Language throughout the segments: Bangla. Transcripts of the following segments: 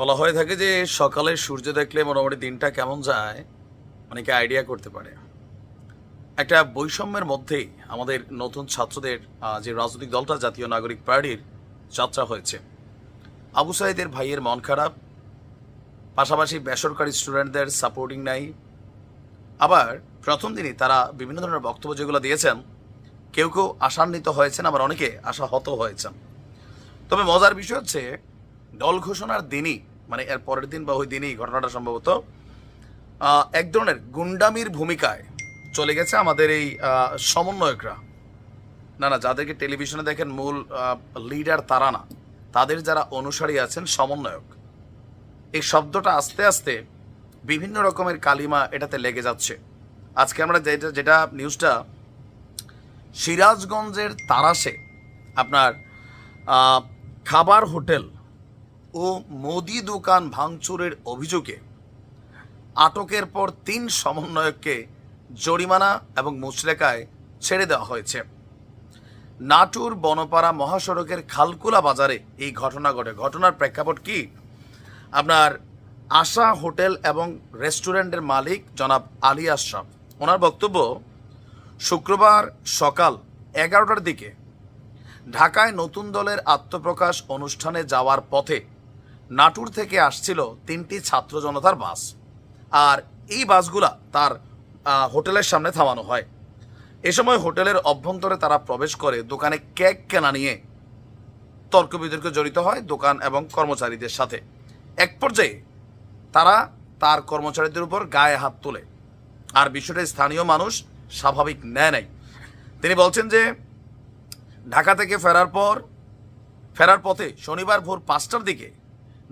বলা হয়ে থাকে যে সকালে সূর্য দেখলে মোটামুটি দিনটা কেমন যায়, অনেকে আইডিয়া করতে পারে। একটা বৈষম্যের মধ্যেই আমাদের নতুন ছাত্রদের যে রাজনৈতিক দলটা জাতীয় নাগরিক পার্টির যাত্রা হয়েছে। আবু সাইদের ভাইয়ের মন খারাপ, পাশাপাশি বেসরকারি স্টুডেন্টদের সাপোর্টিং নাই। আবার প্রথম দিনই তারা বিভিন্ন ধরনের বক্তব্য যেগুলো দিয়েছেন, কেউ কেউ আশান্বিত হয়েছেন, আবার অনেকে আশাহত হয়েছেন। তবে মজার বিষয় হচ্ছে, দল ঘোষণার দিনই মানে এর পরের দিন বা ওই দিনই ঘটনাটা সম্ভবত এক ধরনের গুন্ডামির ভূমিকায় চলে গেছে আমাদের এই সমন্বয়করা। না না, যাদেরকে টেলিভিশনে দেখেন মূল লিডার তারা না, তাদের যারা অনুসারী আছেন সমন্বয়ক, এই শব্দটা আস্তে আস্তে বিভিন্ন রকমের কালিমা এটাতে লেগে যাচ্ছে। আজকে আমরা যেটা যেটা নিউজটা সিরাজগঞ্জের তারাসে আপনার খাবার হোটেল ও মুদি দোকান ভাঙচুরের অভিযোগে আটকের পর তিন সমন্বয়ককে জরিমানা এবং মুচলেকায় ছেড়ে দেওয়া হয়েছে। নাটুর বনপাড়া মহাসড়কের খালকুলা বাজারে এই ঘটনা ঘটে। ঘটনার প্রেক্ষাপট কি? আপনার আশা হোটেল এবং রেস্টুরেন্টের মালিক জনাব আলী আশরাফ। ওনার বক্তব্য, শুক্রবার সকাল এগারোটার দিকে ঢাকায় নতুন দলের আত্মপ্রকাশ অনুষ্ঠানে যাওয়ার পথে নাটুর থেকে আসছিল তিনটি ছাত্র জনতার বাস। আর এই বাসগুলা তার হোটেলের সামনে থামানো হয়। এ সময় হোটেলের অভ্যন্তরে তারা প্রবেশ করে দোকানে কেক কেনা নিয়ে তর্ক বিতর্কে জড়িত হয় দোকান এবং কর্মচারীদের সাথে। এক পর্যায়ে তারা তার কর্মচারীদের উপর গায়ে হাত তোলে। আর বিষয়টা স্থানীয় মানুষ স্বাভাবিক নেয় নাই। তিনি বলছেন যে, ঢাকা থেকে ফেরার পর, ফেরার পথে শনিবার ভোর পাঁচটার দিকে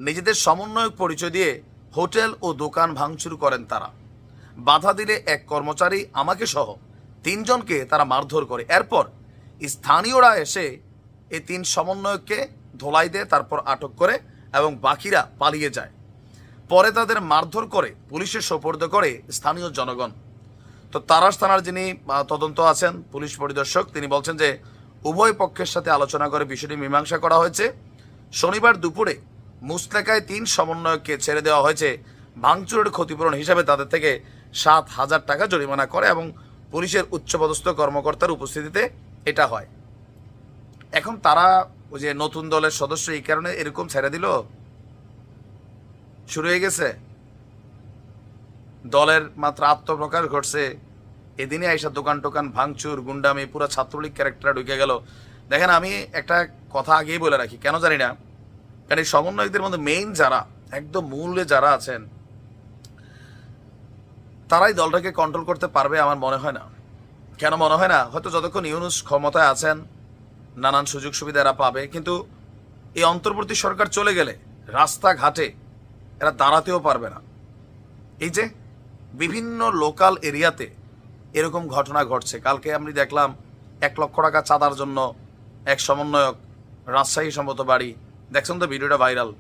নিজেদের সমন্বয়ক পরিচয় দিয়ে হোটেল ও দোকান ভাঙচুর করেন তারা। বাধা দিলে এক কর্মচারী, আমাকে সহ তিনজনকে তারা মারধর করে। এরপর স্থানীয়রা এসে এই তিন সমন্বয়ককে ধোলাই দেয় তারপর আটক করে এবং বাকিরা পালিয়ে যায়। পরে তাদের মারধর করে পুলিশের সোপর্দ করে স্থানীয় জনগণ। তো তারাস থানার যিনি তদন্ত আছেন, পুলিশ পরিদর্শক, তিনি বলছেন যে উভয় পক্ষের সাথে আলোচনা করে বিষয়টি মীমাংসা করা হয়েছে। শনিবার দুপুরে মুস্তাকায় তিন সমন্বয়ককে ছেড়ে দেওয়া হয়েছে। ভাঙচুরের ক্ষতিপূরণ হিসাবে তাদের থেকে সাত হাজার টাকা জরিমানা করে এবং পুলিশের উচ্চপদস্থ কর্মকর্তার উপস্থিতিতে এটা হয়। এখন তারা ওই যে নতুন দলের সদস্য এই কারণে এরকম ছেড়ে দিল? শুরু হয়ে গেছে? দলের মাত্র আত্মপ্রকাশ ঘটছে। এদিনে আইসা দোকান টোকান, ভাঙচুর, গুন্ডামি, পুরো ছাত্রলীগ ক্যারেক্টার ঢুকে গেল। দেখেন, আমি একটা কথা আগেই বলে রাখি, কেন জানি না। কারণ এই সমন্বয়কদের মধ্যে মেইন যারা, একদম মূলে যারা আছেন, তারাই দলটাকে কন্ট্রোল করতে পারবে আমার মনে হয় না। কেন মনে হয় না? হয়তো যতক্ষণ ইউনুস ক্ষমতায় আছেন, নানান সুযোগ সুবিধা এরা পাবে, কিন্তু এই অন্তর্বর্তী সরকার চলে গেলে, রাস্তাঘাটে এরা দাঁড়াতেও পারবে না। এই যে বিভিন্ন লোকাল এরিয়াতে এরকম ঘটনা ঘটছে, কালকে আমি দেখলাম এক লক্ষ টাকা চাঁদার জন্য এক সমন্বয়ক রাজশাহী সম্মত বাড়ি দেখছেন তো ভিডিওটা ভাইরাল।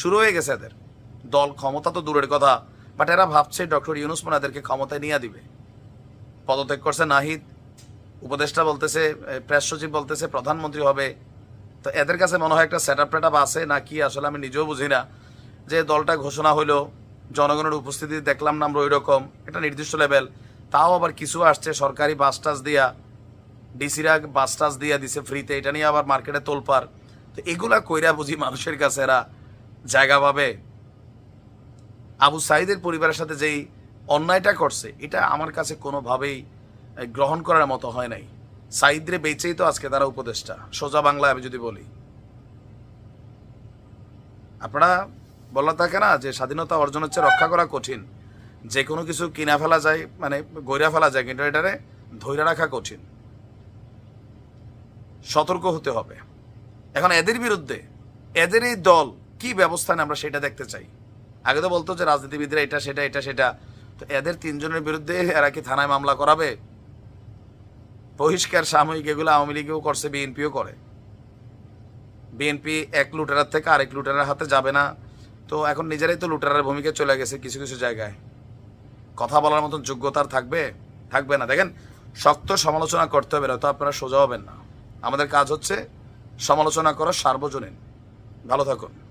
শুরু হয়ে গেছে এদের। দল ক্ষমতা তো দূরের কথা বাট এরা ভাবছে ডক্টর ইউনুস মানে এদেরকে ক্ষমতায় নিয়ে দিবে। পদত্যাগ করছে নাহিদ, উপদেষ্টা বলতেছে প্রেস সচিব বলতেছে, প্রধানমন্ত্রী হবে। তো এদের কাছে মনে হয় একটা সেট আপ টেট আছে, না কি আসলে আমি নিজেও বুঝি না। যে দলটা ঘোষণা হইল, জনগণের উপস্থিতি দেখলাম না আমরা ওই রকম একটা নির্দিষ্ট লেভেল তাও আবার কিছু আসছে, সরকারি বাস টাস দিয়া ডিসিরা বাস টাস দিয়া দিছে ফ্রিতে এটা নিয়ে আবার মার্কেটে তোলপার তো এগুলা কইরা বুঝি মানুষের কাছে এরা জায়গা পাবে? আবু সাইদের পরিবারের সাথে যেই অন্যায়টা করছে, এটা আমার কাছে কোনোভাবেই গ্রহণ করার মতো হয় নাই। সাইদরে বেঁচেই তো আজকে তারা উপদেষ্টা। সোজা বাংলায় আমি যদি বলি। আপনারা বলা থাকে না যে স্বাধীনতা অর্জন হচ্ছে রক্ষা করা কঠিন। যে কোনো কিছু কিনা ফেলা যায় মানে গইরা ফেলা যায়, কিন্তু এটারে ধৈর্য রাখা কঠিন। সতর্ক হতে হবে। এখন এদের বিরুদ্ধে, এদের এই দল কি ব্যবস্থা নেয় আমরা সেটা দেখতে চাই? আগে তো বলতো যে রাজনীতিবিদরা এটা, সেটা এটা, সেটা। তো এদের তিনজনের বিরুদ্ধে এরা কি থানায় মামলা করাবে? বহিষ্কার সাময়িক এগুলো আওয়ামী লীগও করছে, বিএনপিও করে। বিএনপি এক লুটেরার থেকে আরেক লুটেরার হাতে যাবে না। তো এখন নিজেরাই তো লুটেরার ভূমিকা চলে গেছে কিছু কিছু জায়গায়। কথা বলার মতন যোগ্যতার থাকবে? থাকবে না। দেখেন, শক্ত সমালোচনা করতে হবে তো আপনারা সোজা হবেন না। আমাদের কাজ হচ্ছে সমালোচনা করা সার্বজনীন। ভালো থাকুন।